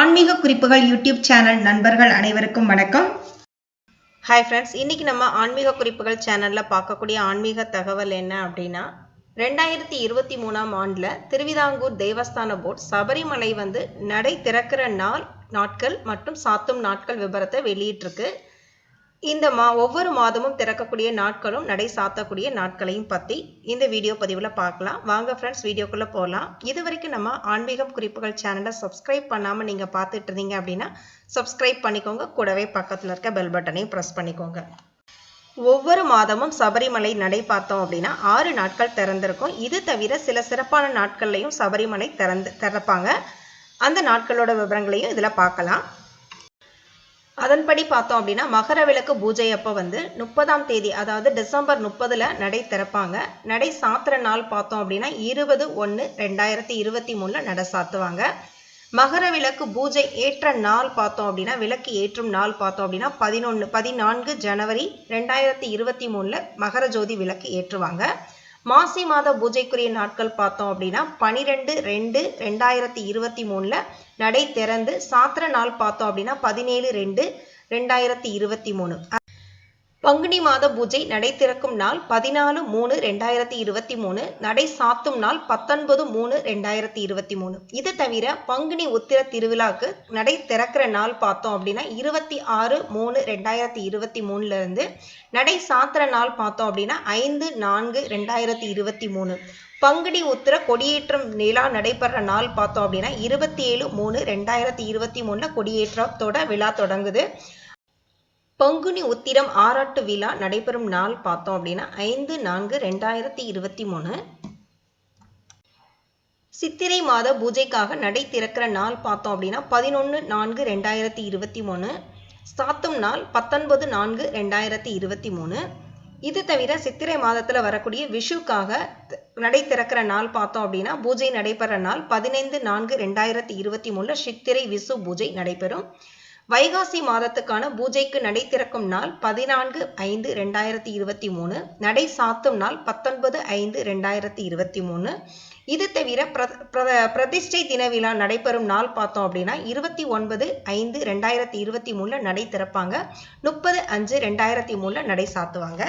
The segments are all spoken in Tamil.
ஆன்மீக குறிப்புகள் யூடியூப் சேனல் நண்பர்கள் அனைவருக்கும் வணக்கம். ஹாய் ஃப்ரெண்ட்ஸ் இன்றைக்கி நம்ம ஆன்மீக குறிப்புகள் சேனலில் பார்க்கக்கூடிய ஆன்மீக தகவல் என்ன அப்படின்னா ரெண்டாயிரத்தி இருபத்தி மூணாம் ஆண்டில் திருவிதாங்கூர் தேவஸ்தான போர்ட் சபரிமலை வந்து நடை திறக்கிற நாள் நாட்கள் மற்றும் சாத்தும் நாட்கள் விபரத்தை வெளியிட்டிருக்கு. இந்த மா ஒவ்வொரு மாதமும் திறக்கக்கூடிய நாட்களும் நடை சாத்தக்கூடிய நாட்களையும் பற்றி இந்த வீடியோ பதிவில் பார்க்கலாம். வாங்க ஃப்ரெண்ட்ஸ் வீடியோக்குள்ளே போகலாம் இது வரைக்கும் நம்ம ஆன்மீகம் குறிப்புகள் சேனலை சப்ஸ்கிரைப் பண்ணாமல் நீங்கள் பார்த்துட்டு இருந்தீங்க அப்படின்னா சப்ஸ்கிரைப் பண்ணிக்கோங்க. கூடவே பக்கத்தில் இருக்க பெல் பட்டனையும் ப்ரெஸ் பண்ணிக்கோங்க. ஒவ்வொரு மாதமும் சபரிமலை நடை பார்த்தோம் அப்படின்னா ஆறு நாட்கள் திறந்திருக்கும். இது தவிர சில சிறப்பான நாட்கள்லையும் சபரிமலை திறந்து திறப்பாங்க. அந்த நாட்களோட விவரங்களையும் இதில் பார்க்கலாம். அதன்படி பார்த்தோம் அப்படின்னா மகர விளக்கு பூஜை அப்போ வந்து முப்பதாம் தேதி அதாவது டிசம்பர் முப்பதில் நடை திறப்பாங்க. நடை சாத்துற நாள் பார்த்தோம் அப்படின்னா இருபது ஒன்று ரெண்டாயிரத்தி இருபத்தி மூணில் நடை சாத்துவாங்க. மகர விளக்கு பூஜை ஏற்ற நாள் பார்த்தோம் அப்படின்னா விளக்கு ஏற்றும் நாள் பார்த்தோம் அப்படின்னா பதினொன்று பதினான்கு ஜனவரி ரெண்டாயிரத்தி இருபத்தி மூணில் மகர ஜோதி விளக்கு ஏற்றுவாங்க. மாசி மாத பூஜைக்குரிய நாட்கள் பார்த்தோம் அப்படின்னா பனிரெண்டு ரெண்டு ரெண்டாயிரத்தி இருபத்தி மூணுல நடை திறந்து சாத்திர நாள் பார்த்தோம் அப்படின்னா பதினேழு ரெண்டு ரெண்டாயிரத்தி இருபத்தி மூணு. பங்குனி மாத பூஜை நடை திறக்கும் நாள் பதினாலு மூணு ரெண்டாயிரத்தி இருபத்தி மூணு நடை சாத்தும் நாள் பத்தொன்பது மூணு ரெண்டாயிரத்தி இருபத்தி மூணு. இது தவிர பங்குனி உத்திர திருவிழாக்கு நடை திறக்கிற நாள் பார்த்தோம் அப்படின்னா இருபத்தி ஆறு மூணு ரெண்டாயிரத்தி இருபத்தி மூணுல இருந்து நடை சாத்துற நாள் பார்த்தோம் அப்படின்னா ஐந்து நான்கு ரெண்டாயிரத்தி இருபத்தி மூணு. பங்குனி உத்திர கொடியேற்றம் நிலா நடைபெற நாள் பார்த்தோம் அப்படின்னா இருபத்தி ஏழு மூணு ரெண்டாயிரத்தி இருபத்தி மூணுல கொடியேற்றத்தோட விழா தொடங்குது. பங்குனி உத்திரம் ஆராட்டு விழா நடைபெறும் நாள் பார்த்தோம் அப்படின்னா ஐந்து நான்கு ரெண்டாயிரத்தி இருபத்தி மூணு. சித்திரை மாத பூஜைக்காக நடை திறக்கிற நாள் பார்த்தோம் அப்படின்னா பதினொன்று நான்கு ரெண்டாயிரத்தி இருபத்தி மூணு. சாத்தும் நாள் பத்தொன்பது நான்கு ரெண்டாயிரத்தி இருபத்தி மூணு. இது தவிர சித்திரை மாதத்தில் வரக்கூடிய விஷுக்காக நடை திறக்கிற நாள் பார்த்தோம் அப்படின்னா பூஜை நடைபெற நாள் பதினைந்து நான்கு ரெண்டாயிரத்தி இருபத்தி மூணுல சித்திரை விசு பூஜை நடைபெறும். வைகாசி மாதத்துக்கான பூஜைக்கு நடை திறக்கும் நாள் பதினான்கு ஐந்து ரெண்டாயிரத்தி இருபத்தி மூணு நடை சாத்தும் நாள் பத்தொன்பது ஐந்து ரெண்டாயிரத்தி இருபத்தி மூணு. இது தவிர பிரதிஷ்டை தின விழா நடைபெறும் நாள் பார்த்தோம் அப்படின்னா இருபத்தி ஒன்பது ஐந்து ரெண்டாயிரத்தி இருபத்தி மூணுல நடை திறப்பாங்க. முப்பது அஞ்சு ரெண்டாயிரத்தி மூணுல நடை சாத்துவாங்க.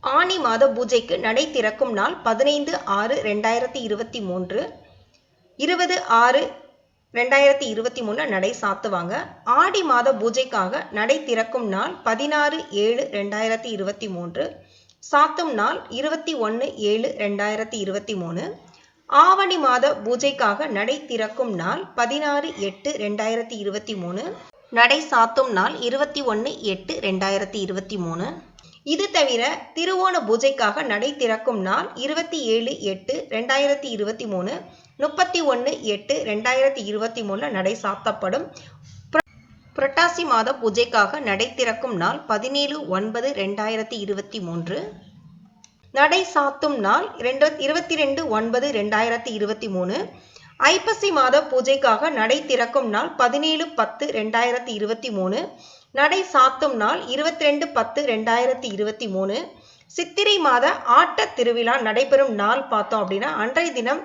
ஆனி மாத பூஜைக்கு நடை திறக்கும் நாள் பதினைந்து ஆறு ரெண்டாயிரத்தி இருபத்தி மூன்று. இருபது ஆறு ரெண்டாயிரத்தி இருபத்தி மூணு நடை சாத்துவாங்க. ஆடி மாத பூஜைக்காக நடை திறக்கும் நாள் பதினாறு ஏழு ரெண்டாயிரத்தி இருபத்தி மூன்று. சாத்தும் நாள் இருபத்தி ஒன்று ஏழு ரெண்டாயிரத்தி இருபத்தி மூணு. ஆவணி மாத பூஜைக்காக நடை திறக்கும் நாள் பதினாறு எட்டு ரெண்டாயிரத்தி இருபத்தி மூணு. நடை சாத்தும் நாள் இருபத்தி ஒன்று எட்டு ரெண்டாயிரத்தி இருபத்தி மூணு. இது தவிர திருவோண பூஜைக்காக நடை திறக்கும் நாள் இருபத்தி ஏழு எட்டு ரெண்டாயிரத்தி இருபத்தி மூணு. முப்பத்தி ஒன்று எட்டு ரெண்டாயிரத்தி இருபத்தி மூணு நடை சாத்தப்படும். புரட்டாசி மாத பூஜைக்காக நடை திறக்கும் நாள் பதினேழு ஒன்பது ரெண்டாயிரத்தி இருபத்தி மூன்று. நடை சாத்தும் நாள் ரெண்டு இருபத்தி ரெண்டு ஒன்பது ரெண்டாயிரத்தி இருபத்தி மூணு. ஐப்பசி மாத பூஜைக்காக நடை திறக்கும் நாள் பதினேழு பத்து ரெண்டாயிரத்தி இருபத்தி மூணு. நடை சாத்தும் நாள் இருபத்தி ரெண்டு பத்து ரெண்டாயிரத்தி இருபத்தி மூணு. சித்திரை மாத ஆட்ட திருவிழா நடைபெறும் நாள் பார்த்தோம் அப்படின்னா அன்றைய தினம்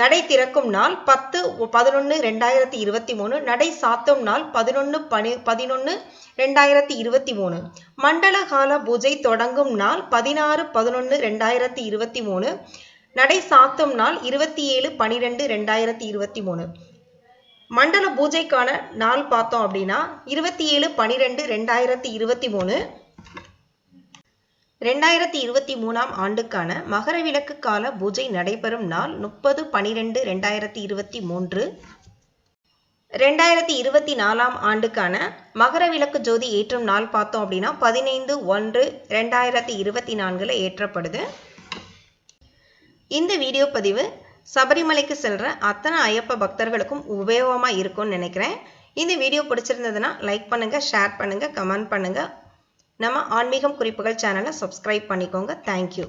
நடை திறக்கும் நாள் பத்து பதினொன்று ரெண்டாயிரத்தி இருபத்தி மூணு. நடை சாத்தும் நாள் பதினொன்று பனி பதினொன்று ரெண்டாயிரத்தி இருபத்தி மூணு. மண்டல கால பூஜை தொடங்கும் நாள் பதினாறு பதினொன்று ரெண்டாயிரத்தி இருபத்தி மூணு. நடை சாத்தும் நாள் இருபத்தி ஏழு பனிரெண்டு ரெண்டாயிரத்தி இருபத்தி மூணு. மண்டல பூஜைக்கான நாள் பார்த்தோம் அப்படின்னா இருபத்தி ஏழு பனிரெண்டு ரெண்டாயிரத்தி இருபத்தி மூணு. ரெண்டாயிரத்தி இருபத்தி மூணாம் ஆண்டுக்கான மகர விளக்கு கால பூஜை நடைபெறும் நாள் முப்பது பனிரெண்டு ரெண்டாயிரத்தி இருபத்தி மூன்று. ரெண்டாயிரத்தி இருபத்தி நாலாம் ஆண்டுக்கான மகர விளக்கு ஜோதி ஏற்றும் நாள் பார்த்தோம் அப்படின்னா பதினைந்து ஒன்று ரெண்டாயிரத்தி இருபத்தி நான்கில் ஏற்றப்படுது. இந்த வீடியோ பதிவு சபரிமலைக்கு செல்ற அத்தனை ஐயப்ப பக்தர்களுக்கும் உபயோகமாக இருக்கும்னு நினைக்கிறேன். இந்த வீடியோ பிடிச்சிருந்ததுன்னா லைக் பண்ணுங்கள் ஷேர் பண்ணுங்கள் கமெண்ட் பண்ணுங்கள் நம்ம ஆன்மீகம் குறிப்புகள் சேனலை சப்ஸ்கிரைப் பண்ணிக்கோங்க. தேங்க்யூ